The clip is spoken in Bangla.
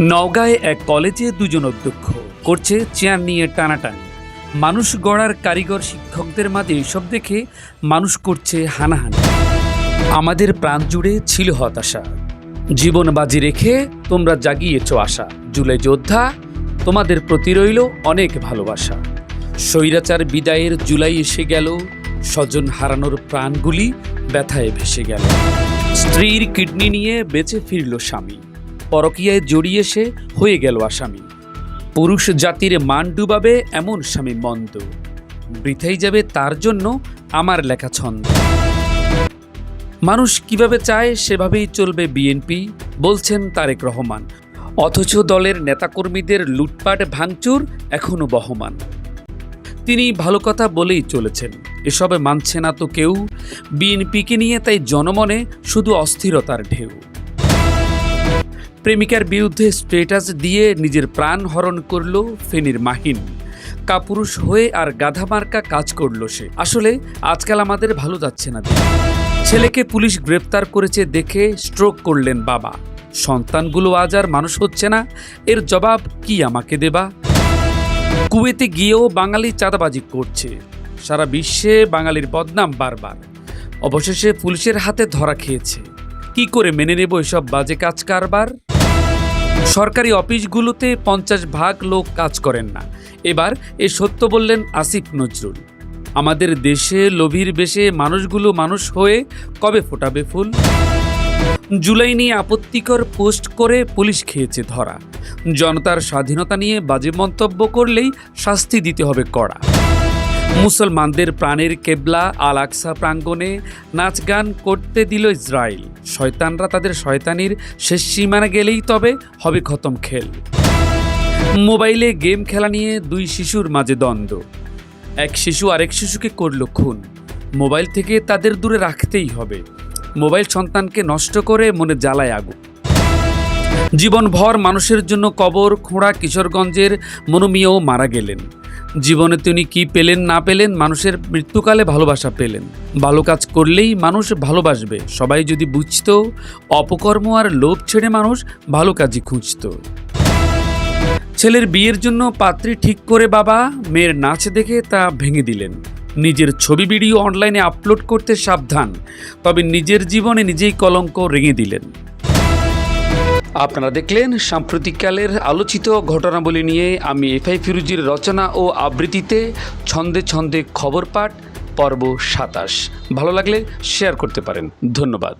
নওগাঁয় এক কলেজে দুজন অধ্যক্ষ করছে চেয়ার নিয়ে টানাটানি। মানুষ গড়ার কারিগর শিক্ষকদের মাঝে এসব দেখে মানুষ করছে হানাহানি। আমাদের প্রাণ জুড়ে ছিল হতাশা। জীবন বাজি রেখে তোমরা জাগিয়েছ আশা। জুলাই যোদ্ধা, তোমাদের প্রতি রইল অনেক ভালোবাসা। স্বৈরাচার বিদায়ের জুলাই এসে গেল, স্বজন হারানোর প্রাণগুলি ব্যথায় ভেসে গেল। স্ত্রীর কিডনি নিয়ে বেঁচে ফিরল স্বামী। পরকীয়ায় জড়িয়ে সে হয়ে গেল আসামি। পুরুষ জাতির মান ডুবাবে এমন স্বামী মন্দ। বৃথাই যাবে তার জন্য আমার লেখা ছন্দ। মানুষ কীভাবে চায় সেভাবেই চলবে বিএনপি, বলছেন তারেক রহমান। অথচ দলের নেতাকর্মীদের লুটপাট, ভাঙচুর এখনও বহমান। তিনি ভালো কথা বলেই চলেছেন। এসবে মানছে না তো কেউ। বিএনপিকে নিয়ে তাই জনমনে শুধু অস্থিরতার ঢেউ। প্রেমিকার বিরুদ্ধে স্টেটাস দিয়ে নিজের প্রাণ হরণ করল ফেনীর মাহিন। কাপুরুষ হয়ে আর গাধা মার্কা কাজ করল সে। আসলে আজকাল আমাদের ভালো যাচ্ছে না ছেলেকে পুলিশ গ্রেপ্তার করেছে দেখে স্ট্রোক করলেন বাবা। সন্তানগুলো আজ আর মানুষ হচ্ছে না। এর জবাব কি আমাকে দেবা? কুয়েতে গিয়েও বাঙালি চাঁদাবাজি করছে। সারা বিশ্বে বাঙালির বদনাম বারবার। অবশেষে পুলিশের হাতে ধরা খেয়েছে। কি করে মেনে নেব এসব বাজে কাজ কারবার? সরকারি অফিসগুলোতে পঞ্চাশ ভাগ লোক কাজ করেন না। এবার এ সত্য বললেন আসিফ নজরুল। আমাদের দেশে লোভীর বেশে মানুষগুলো মানুষ হয়ে কবে ফোটাবে ফুল? জুলাই নিয়ে আপত্তিকর পোস্ট করে পুলিশ খেয়েছে ধরা। জনতার স্বাধীনতা নিয়ে বাজে মন্তব্য করলেই শাস্তি দিতে হবে কড়া। মুসলমানদের প্রাণের কেবলা আল আকসা প্রাঙ্গণে নাচ গান করতে দিল ইসরায়েল। শয়তানরা তাদের শয়তানির শেষ সীমানা গেলেই তবে হবে খতম খেল। মোবাইলে গেম খেলা নিয়ে দুই শিশুর মাঝে দ্বন্দ্ব। এক শিশু আরেক শিশুকে করল খুন। মোবাইল থেকে তাদের দূরে রাখতেই হবে। মোবাইল সন্তানকে নষ্ট করে মনে জ্বালায় আগুন। জীবনভর মানুষের জন্য কবর, খোঁড়া কিশোরগঞ্জের মনোমিয়াও মারা গেলেন। জীবনে তিনি কি পেলেন, না পেলেন, মানুষের মৃত্যুকালে ভালোবাসা পেলেন। ভালো কাজ করলেই মানুষ ভালোবাসবে। সবাই যদি বুঝত, অপকর্ম আর লোভ ছেড়ে মানুষ ভালো কাজই খুঁজতো। ছেলের বিয়ের জন্য পাত্রী ঠিক করে বাবা, মেয়ের নাচ দেখে তা ভেঙে দিলেন। নিজের ছবি, ভিডিও অনলাইনে আপলোড করতে সাবধান, তবে নিজের জীবনে নিজেই কলঙ্ক রেঙে দিলেন। আপনারা দেখলেন, সাম্প্রতিককালের আলোচিত ঘটনাবলী নিয়ে আমি এফআই ফিরুজির রচনা ও আবৃত্তিতে ছন্দে ছন্দে খবর পাঠ পর্ব সাতাশ। ভালো লাগলে শেয়ার করতে পারেন। ধন্যবাদ।